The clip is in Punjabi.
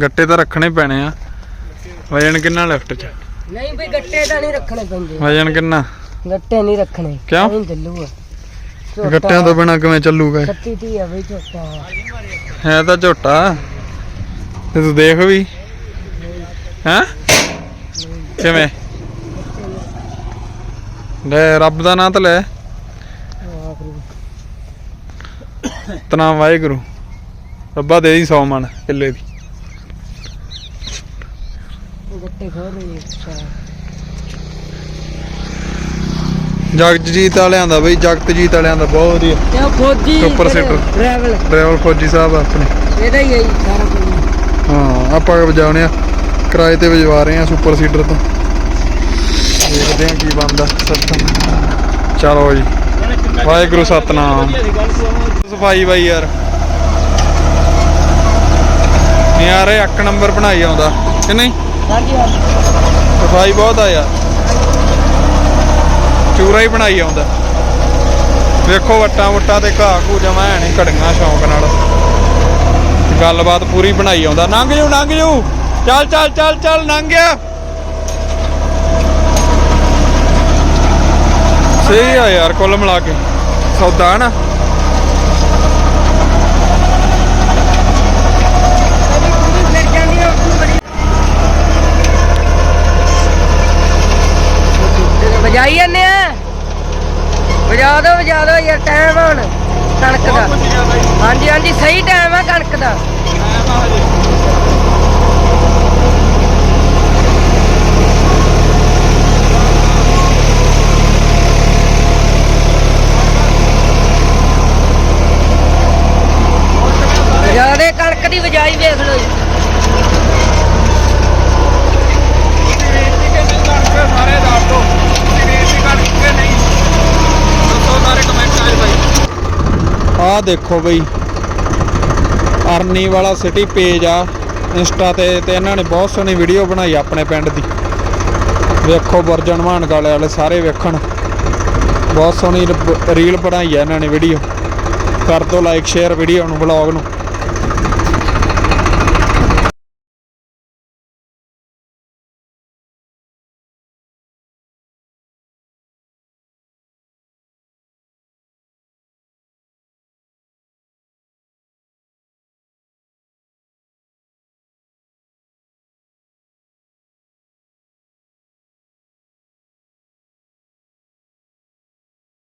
ਗੱਟੇ ਤਾਂ ਰੱਖਣੇ ਪੈਣੇ ਆ। ਵਜਨ ਕਿੰਨਾ ਲੈਫਟ 'ਚ? ਨਹੀਂ ਬਈ ਗੱਟੇ ਤਾਂ ਨਹੀਂ ਰੱਖਣੇ ਪੈਂਦੇ। ਵਜਨ ਕਿੰਨਾ? ਗੱਟੇ ਨਹੀਂ ਰੱਖਣੇ। ਕਿਉਂ? ਨਹੀਂ ਚੱਲੂਗਾ ਗੱਟਿਆਂ ਤੋਂ ਬਿਨਾ ਕਿਵੇਂ ਚੱਲੂਗਾ ਇਹ? ਕੱਤੀ ਤੀ ਆ ਬਈ ਝੋਟਾ। ਹੈ ਤਾਂ ਝੋਟਾ। ਤੇ ਤੂੰ ਦੇਖ ਵੀ। ਹੈ? ਕਿਵੇਂ? ਲੈ ਰੱਬ ਦਾ ਨਾਂ ਤਾਂ ਲੈ। ਤਨਾ ਵਾਹਿਗੁਰੂ। ਰੱਬਾ ਦੇ ਦੀ 100 ਮਣ ਕਿੱਲੇ ਦੀ। ਗੱਟੇ ਖੋਲ ਰਹੀ ਜਗਤਜੀਤ ਵਾਲਿਆਂ ਦਾ ਬਈ ਜਗਤਜੀਤ ਵਾਲਿਆਂ ਦਾ ਬਹੁਤ ਵਧੀਆ। ਤੇ ਉਹ ਫੌਜੀ ਸੁਪਰ ਸੀਟਰ। ਡਰਾਈਵਰ ਡਰਾਈਵਰ ਫੌਜੀ ਸਾਹਿਬ ਆ ਆਪਣੇ। ਇਹਦਾ ਹੀ ਹੈ ਜੀ ਸਾਰਾ ਕੁਝ। ਹਾਂ ਆਪਾਂ ਵਜਾਉਣੇ ਆ। ਕਿਰਾਏ ਤੇ ਵਜਵਾ ਰਹੇ ਆ ਸੁਪਰ ਸੀਡਰ ਤੋਂ। ਦੇਖਦੇ ਆ ਕੀ ਬਣਦਾ ਸਿਸਟਮ ਚਲੋ ਜੀ। ਵਾਹਿਗੁਰੂ ਸਤਨਾਮ। ਸਫ਼ਾਈ ਬਾਈ ਯਾਰ। ਯਾਰ ਇਹ ਇੱਕ ਨੰਬਰ ਬਣਾਈ ਆਉਂਦਾ ਕਿ ਨਹੀਂ? ਹਾਂਜੀ ਹਾਂਜੀ। ਸਫ਼ਾਈ ਬਹੁਤ ਆ ਯਾਰ। ਚੂਰਾ ਹੀ ਬਣਾਈ ਆਉਂਦਾ। ਵੇਖੋ ਵੱਟਾਂ ਵੁੱਟਾਂ ਤੇ ਘਾਹ ਘੂ ਜਮਾ ਹੈ ਨਹੀਂ ਘੜੀਆਂ ਸ਼ੌਂਕ ਨਾਲ। ਗੱਲਬਾਤ ਪੂਰੀ ਬਣਾਈ ਆਉਂਦਾ। ਲੰਘ ਜੂ ਲੰਘ ਜੂ। ਚੱਲ ਚੱਲ ਚੱਲ ਚੱਲ ਲੰਘ ਗਿਆ ਸਹੀ ਆ ਯਾਰ ਕੁੱਲ ਮਿਲਾ ਕੇ। ਸੌਦਾ ਨਾ ਫਿਰ ਜਾਂਦੀ ਆ ਉਹ ਬੜੀ ਵਜਾਈ ਜਾਂਦੇ ਆ। ਵਜਾ ਦੋ ਵਜਾ ਦੋ ਯਾਰ ਟਾਈਮ ਹੁਣ। ਕਣਕ ਦਾ। ਹਾਂਜੀ ਹਾਂਜੀ ਸਹੀ ਟਾਈਮ ਆ ਕਣਕ ਦਾ। ਕਣਕ ਦੀ ਵਜਾਈ ਵੇਖ ਲਓ ਜੀ ਸਾਰੇ ਦੱਸ ਦੋ ਨਹੀਂ ਦੱਸੋ ਸਾਰੇ ਕਮੈਂਟਾਂ 'ਚ ਬਾਈ ਆਹ ਦੇਖੋ ਬਈ। ਅਰਨੀ ਵਾਲਾ ਸਿਟੀ ਪੇਜ ਆ। ਇੰਸਟਾ ਤੇ ਤੇ ਇਹਨਾਂ ਨੇ ਬਹੁਤ ਸੋਹਣੀ ਵੀਡੀਓ ਬਣਾਈ ਆਪਣੇ ਪਿੰਡ ਦੀ। ਵੇਖੋ ਬਰਜਨ ਮਾਨਕਾਲੇ ਵਾਲੇ ਸਾਰੇ ਵੇਖਣ। ਬਹੁਤ ਸੋਹਣੀ ਰੀਲ ਬਣਾਈ ਆ ਇਹਨਾਂ ਨੇ ਵੀਡੀਓ ਕਰ ਦਿਓ ਲਾਈਕ ਸ਼ੇਅਰ ਵੀਡੀਓ ਨੂੰ ਵਲੌਗ ਨੂੰ।